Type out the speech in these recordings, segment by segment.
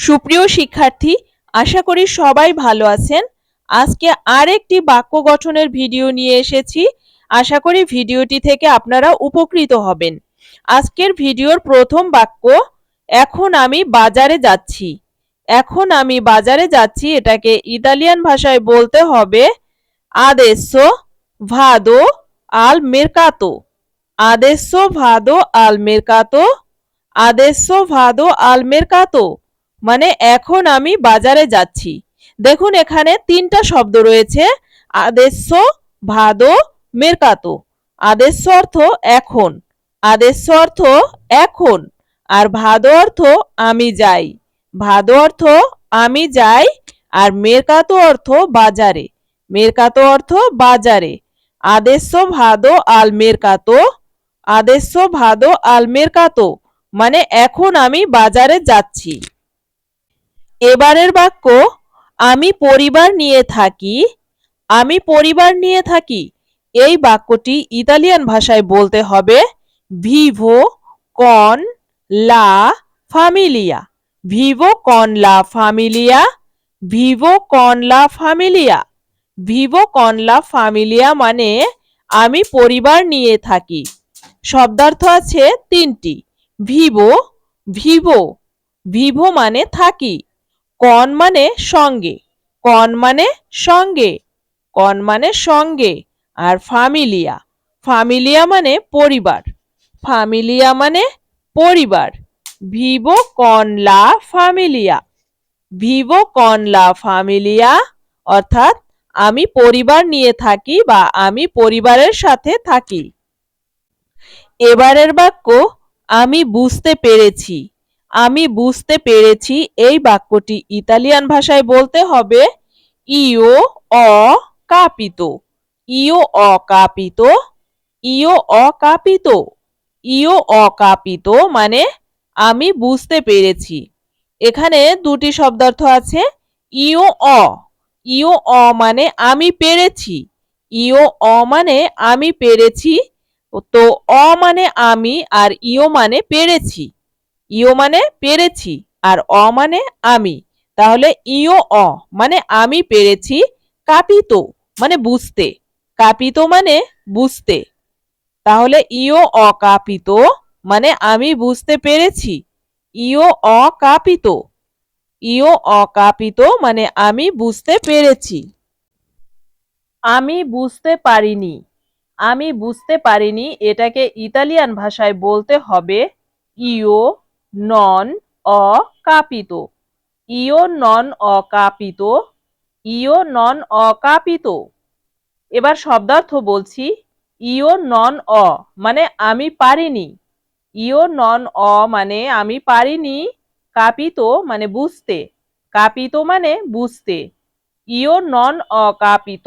সুপ্রিয় শিক্ষার্থী, আশা করি সবাই ভালো আছেন। আজকে আরেকটি বাক্য গঠনের ভিডিও নিয়ে এসেছি। আশা করি ভিডিওটি থেকে আপনারা উপকৃত হবেন। আজকের ভিডিওর প্রথম বাক্য, এখন আমি বাজারে যাচ্ছি। এখন আমি বাজারে যাচ্ছি এটাকে ইতালিয়ান ভাষায় বলতে হবে আদেsso ভাদো al mercato adesso ভাদো al mercato adesso ভাদো al mercato মানে এখন আমি বাজারে যাচ্ছি। দেখুন এখানে তিনটা শব্দ রয়েছে। আদেশ ভাদো, মেরকাতো। আদেশ অর্থ এখন। আদেশ অর্থ এখন। আর ভাদো অর্থ আমি যাই। ভাদো অর্থ আমি যাই আর মেরকাতো অর্থ বাজারে। মেরকাতো অর্থ বাজারে। আদেশ ভাদো, আল মেরকাতো। আদেশ ভাদো, আল মেরকাতো। মানে এখন আমি বাজারে যাচ্ছি। এবারের বাক্য, আমি পরিবার নিয়ে থাকি, আমি পরিবার নিয়ে থাকি। এই বাক্যটি ইতালিয়ান ভাষায় বলতে হবে, ভিভো কন লা ফামিলিয়া ভিভো কন লা ফামিলিয়া ভিভো কন লা ফামিলিয়া ভিভো কন লা ফামিলিয়া মানে আমি পরিবার নিয়ে থাকি। শব্দার্থ আছে তিনটি, ভিভো ভিভো। ভিভো মানে থাকি। কন মানে সঙ্গে, কন মানে সঙ্গে, কন মানে সঙ্গে, আর ফামিলিয়া ফামিলিয়া মানে পরিবার ফামিলিয়া মানে পরিবার ভিভো কন লা ফামিলিয়া ভিভো কন লা ফামিলিয়া অর্থাৎ আমি পরিবার নিয়ে থাকি বা আমি পরিবারের সাথে থাকি। এবারের বাক্য, আমি বুঝতে পেরেছি। আমি বুঝতে পেরেছি এই বাক্যটি ইতালিয়ান ভাষায় বলতে হবে, ইও অ কাপিত। ইও অকাপিত ইও অকাপিত ইও অকাপিত মানে আমি বুঝতে পেরেছি। এখানে দুটি শব্দার্থ আছে, ইও অ। ইও অ মানে আমি পেরেছি। ইও অ মানে আমি পেরেছি। তো অ মানে আমি আর ইও মানে পেরেছি। ইও মানে পেরেছি আর অ মানে আমি। তাহলে ইও অ মানে আমি পেরেছি, কাপিত মানে বুঝতে। কাপিত মানে বুঝতে। তাহলে ইও অকাপিত মানে আমি বুঝতে পেরেছি ইও অকাপিত। ইও অকাপিত মানে আমি বুঝতে পেরেছি। আমি বুঝতে পারিনি, আমি বুঝতে পারিনি এটাকে ইতালিয়ান ভাষায় বলতে হবে ইও নন অকাপিত। ইও নন অকাপিত। ইও নন অকাপিত। এবার শব্দার্থ বলছি ইও নন অ মানে আমি পারিনি। ইও নন অ মানে আমি পারিনি, কাপিত মানে বুঝতে। কাপিত মানে বুঝতে। ইও নন অকাপিত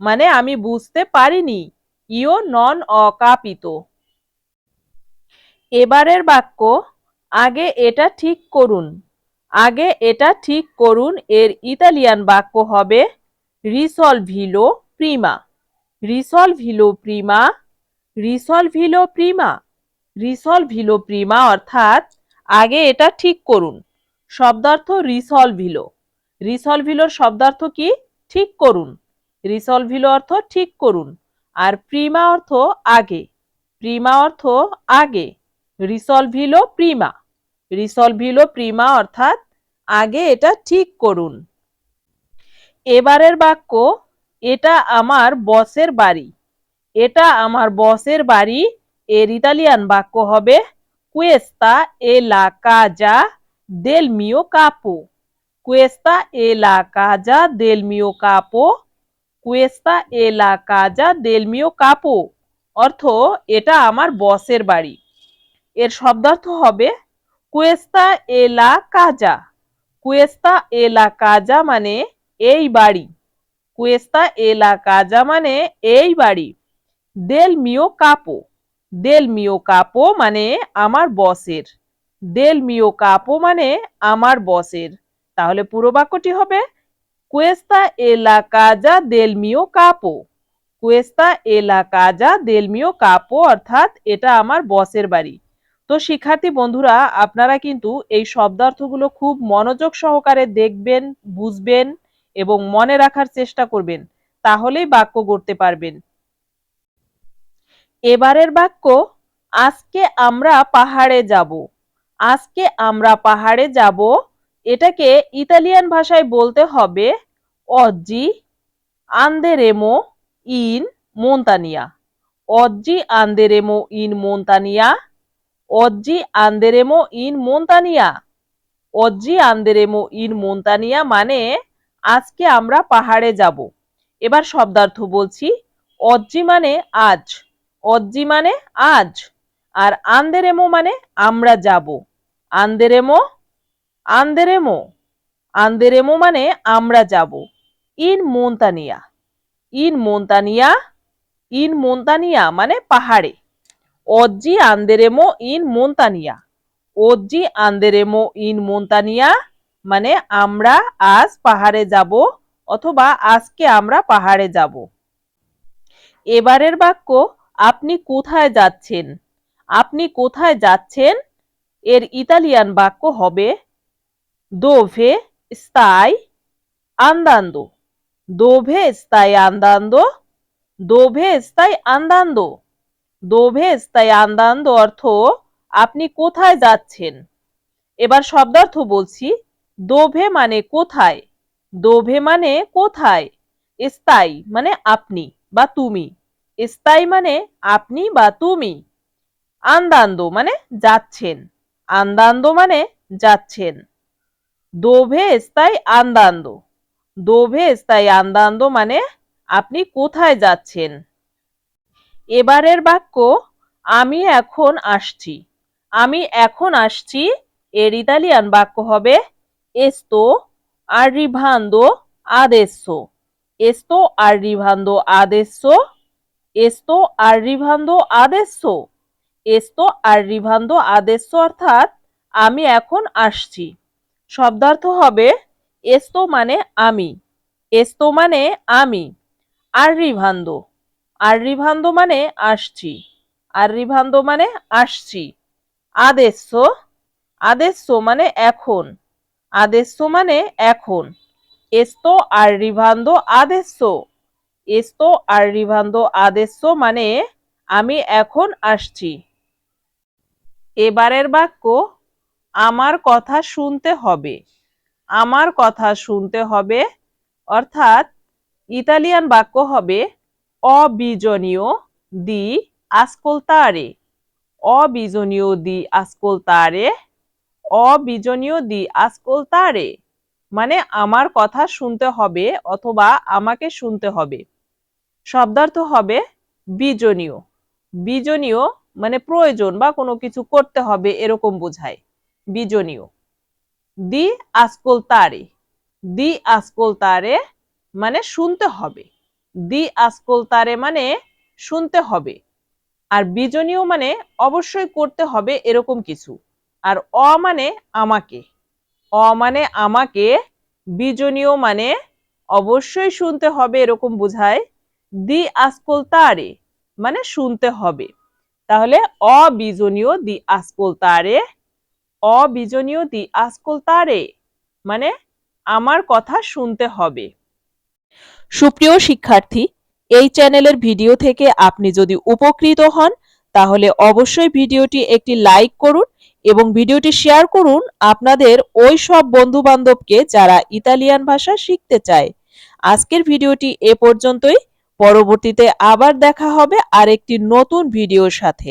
মানে আমি বুঝতে পারিনি। ইও নন অকাপিত। এবারের বাক্য আগে এটা ঠিক করুন। আগে এটা ঠিক করুন, এর ইতালিয়ান বাক্য হবে রিসলভিলো প্রিমা রিসলভিলো প্রিমা রিসলভিলো প্রিমা রিসলভিলো প্রিমা অর্থাৎ আগে এটা ঠিক করুন। শব্দার্থ রিসলভিলো রিসলভিলোর শব্দার্থ কি? ঠিক করুন। রিসলভিলো অর্থ ঠিক করুন। আর প্রিমা অর্থ আগে। প্রিমা অর্থ আগে। রিসলভিলো প্রিমা রিসলভিলো প্রিমা অর্থাৎ আগে এটা ঠিক করুন। এবারের বাক্য, এটা আমার বসের বাড়ি। এটা আমার বসের বাড়ি, এর ইতালিয়ান বাক্য হবে কুয়েস্তা এ লা কাজা দেল মিও কাপো কুয়েস্তা এ লা কাজা দেল মিও কাপো কুয়েস্তা এ লা কাজা দেল মিও কাপো অর্থ, এটা আমার বসের বাড়ি। এর শব্দার্থ হবে কুয়েস্তা এলা কাজা। কুয়েস্তা এলা কাজা মানে এই বাড়ি। কুয়েস্তা এলা কাজা মানে এই বাড়ি। দেল মিও কাপো। দেল মিও কাপো মানে আমার বসের। দেল মিও কাপো মানে আমার বসের। তাহলে পুরো বাক্যটি হবে, কুয়েস্তা এলা কাজা, দেল মিও কাপো। কুয়েস্তা এলা কাজা, দেল মিও কাপো, অর্থাৎ এটা আমার বসের বাড়ি। তো শিক্ষার্থী বন্ধুরা, আপনারা কিন্তু এই শব্দার্থগুলো খুব মনোযোগ সহকারে দেখবেন, বুঝবেন এবং মনে রাখার চেষ্টা করবেন, তাহলেই বাক্য গড়তে পারবেন। এবারের বাক্য, আজকে আমরা পাহাড়ে যাব। আজকে আমরা পাহাড়ে যাব, এটাকে ইতালিয়ান ভাষায় বলতে হবে অজ্জি আন্দেরেমো ইন মোন্তানিয়া। অজ্জি আন্দেরেমো ইন মোন্তানিয়া অজ্জি আন্দেরেমো ইন মোন্তানিয়া অজ্জি আন্দেরেমো ইন মোন্তানিয়া মানে আজকে আমরা পাহাড়ে যাব। এবার শব্দার্থ বলছি অজ্জি মানে আজ। অজ্জি মানে আজ। আর আন্দেরেমো মানে আমরা যাব। আন্দেরেমো আন্দেরেমো আন্দেরেমো মানে আমরা যাব। ইন মোন্তানিয়া ইন মোন্তানিয়া ইন মোন্তানিয়া মানে পাহাড়ে। অজ্জি আন্দেরেমো ইন মোন্তানিয়া অজ্জি আন্দেরেমো ইন মোন্তানিয়া মানে আমরা আজ পাহাড়ে যাব অথবা আজকে আমরা পাহাড়ে যাব। এবারের বাক্য, আপনি কোথায় যাচ্ছেন? আপনি কোথায় যাচ্ছেন? এর ইতালিয়ান বাক্য হবে দোভে স্তাই আন্দান্দো দোভে স্তাই আন্দান্দো দোভে স্তাই আন্দান্দো দোভে স্তাই আন্দান্দ অর্থ আপনি কোথায় যাচ্ছেন? এবার শব্দার্থ বলছি দোভে মানে কোথায়? দোভে মানে কোথায়? স্তাই মানে আপনি বা তুমি। স্তাই মানে আপনি বা তুমি। আন্দান্দো মানে যাচ্ছেন। আন্দান্দো মানে যাচ্ছেন। দোভে স্তাই আন্দান্দ দোভে স্তাই আন্দান্দ মানে আপনি কোথায় যাচ্ছেন? এবারের বাক্য, আমি এখন আসছি। আমি এখন আসছি এর ইতালিয়ান বাক্য হবে এস্তো আর রিভান্দো আদেশ এস্তো আর রিভান্দো আদেশ এস্তো আর রিভান্দো আদেশ এস্তো আর রিভান্দো আদেশ অর্থাৎ, আমি এখন আসছি। শব্দার্থ হবে এস্তো মানে আমি। এস্তো মানে আমি। আর রিভান্দো arrivando মানে আসছি। arrivando মানে আসছি। আদেশ আদেশ মানে এখন। আদেশো মানে এখন। এস্তো আর রিভান্দো আদেশো এস্তো আর রিভান্দো আদেশো মানে আমি এখন আসছি। এবারের বাক্য, আমার কথা শুনতে হবে। আমার কথা শুনতে হবে, অর্থাৎ ইতালিয়ান বাক্য হবে অবিজনীয় দি আসকোলতারে অবিজনীয় দি আসকোলতারে অবিজনীয় দি আসকোলতারে মানে আমার কথা শুনতে হবে অথবা আমাকে শুনতে হবে। শব্দার্থ হবে বিজনীয়। বিজনীয় মানে প্রয়োজন বা কোনো কিছু করতে হবে এরকম বোঝায়। বিজনীয়। দি আসকোল তারে। দি আসকোল তারে মানে শুনতে হবে। দি আসকোল তারে মানে শুনতে হবে। আর বিজনীয় মানে অবশ্যই করতে হবে এরকম কিছু। আর অ মানে আমাকে। অ মানে আমাকে, বিজনীয় মানে অবশ্যই শুনতে হবে এরকম বোঝায়। দি আসকোল তারে মানে শুনতে হবে। তাহলে অবিজনীয় দি আসকোল তারে অবিজনীয় দি আসকোল তারে মানে আমার কথা শুনতে হবে। সুপ্রিয় শিক্ষার্থী, এই চ্যানেলের ভিডিও থেকে আপনি যদি উপকৃত হন, তাহলে অবশ্যই ভিডিওটি একটি লাইক করুন এবং ভিডিওটি শেয়ার করুন আপনাদের ওই সব বন্ধু বান্ধবকে যারা ইতালিয়ান ভাষা শিখতে চায়। আজকের ভিডিওটি এ পর্যন্তই। পরবর্তীতে আবার দেখা হবে আরেকটি নতুন ভিডিওর সাথে।